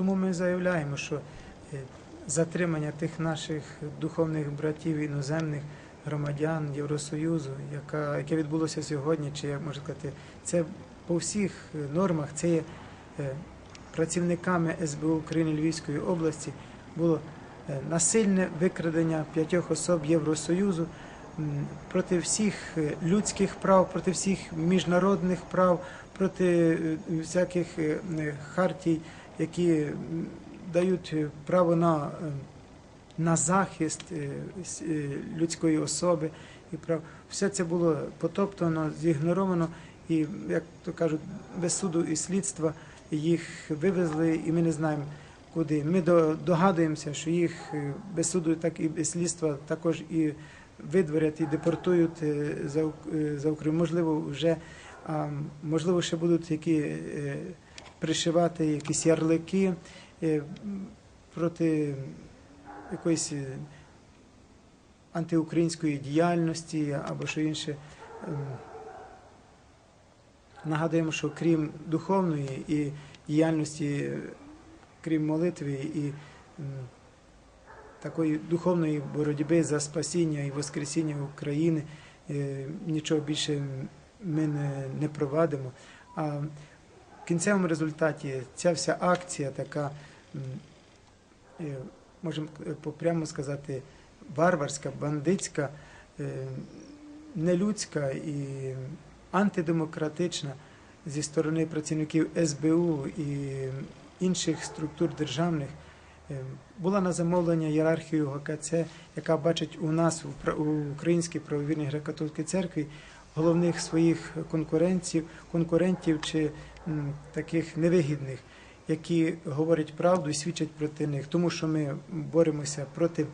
Тому ми заявляємо, що е, затримання тих наших духовних братів іноземних громадян Євросоюзу, яка, яке відбулося сьогодні, чи як можна сказати, це по всіх е, нормах, це є е, працівниками СБУ України Львівської області було насильне викрадення п'ятьох особ Євросоюзу проти всіх людських прав, проти всіх міжнародних прав, проти всяких хартій, які дають право на, на захист е, е, людської особи і прав. Все це було потоптано, зігноровано, і, як то кажуть, без суду і слідства їх вивезли, і ми не знаємо куди. Ми до- догадуємося, що їх е, без суду, так і без слідства також і видворять і депортують за, Ук- Україну. Можливо, вже можливо, ще будуть які пришивати якісь ярлики е, проти якоїсь е, антиукраїнської діяльності або що інше. Ем, Нагадуємо, що крім духовної і діяльності, е, крім молитви і такої духовної боротьби за спасіння і воскресіння України, нічого більше ми не, не провадимо. А кінцевому результаті ця вся акція така, е, можемо е, попрямо сказати, варварська, бандитська, е, нелюдська і антидемократична зі сторони працівників СБУ і інших структур державних. Була на замовлення ієрархію ГКЦ, яка бачить у нас у Українській правовірній греко-католицькій церкві головних своїх конкурентів, конкурентів чи таких невигідних, які говорять правду і свідчать проти них, тому що ми боремося проти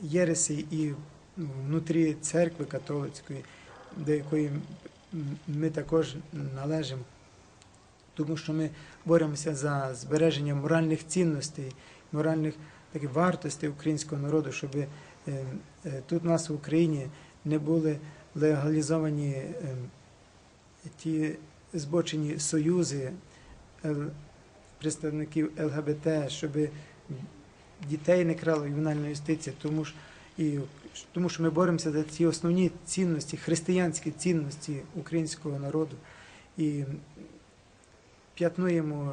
єресі і ну, внутрі церкви католицької, до якої ми також належимо. Тому що ми боремося за збереження моральних цінностей, моральних вартостей українського народу, щоб е, е, тут у нас в Україні не були легалізовані е, ті збочені союзи представників ЛГБТ, щоб дітей не крала ювенальна юстиція, тому ж і тому що ми боремося за ці основні цінності, християнські цінності українського народу. І п'ятнуємо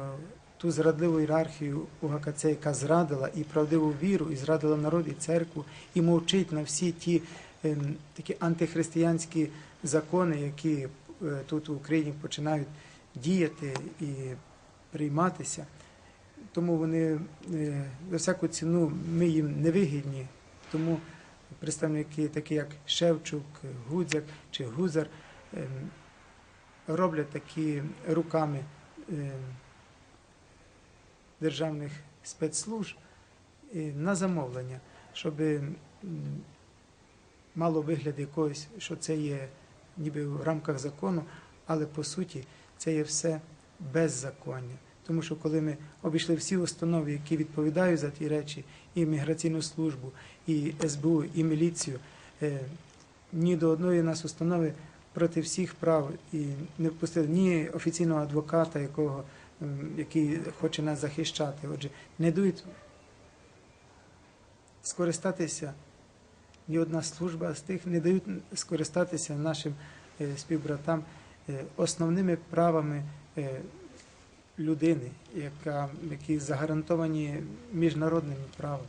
ту зрадливу ієрархію у ГКЦ, яка зрадила і правдиву віру, і зрадила народ і церкву, і мовчить на всі ті ем, такі антихристиянські закони, які е, тут в Україні починають діяти і прийматися. Тому вони е, за всяку ціну ми їм не вигідні. Тому представники, такі як Шевчук, Гудзяк чи Гузар, ем, роблять такі руками е, державних спецслужб е, на замовлення, щоб мало вигляд якогось, що це є ніби в рамках закону, але по суті це є все беззаконня. Тому що коли ми обійшли всі установи, які відповідають за ті речі, і міграційну службу, і СБУ, і міліцію, е, ні до одної нас установи проти всіх прав і не впустили ні офіційного адвоката, якого, який хоче нас захищати. Отже, не дають скористатися ні одна служба з тих, не дають скористатися нашим е, співбратам е, основними правами е, людини, які загарантовані міжнародними правами.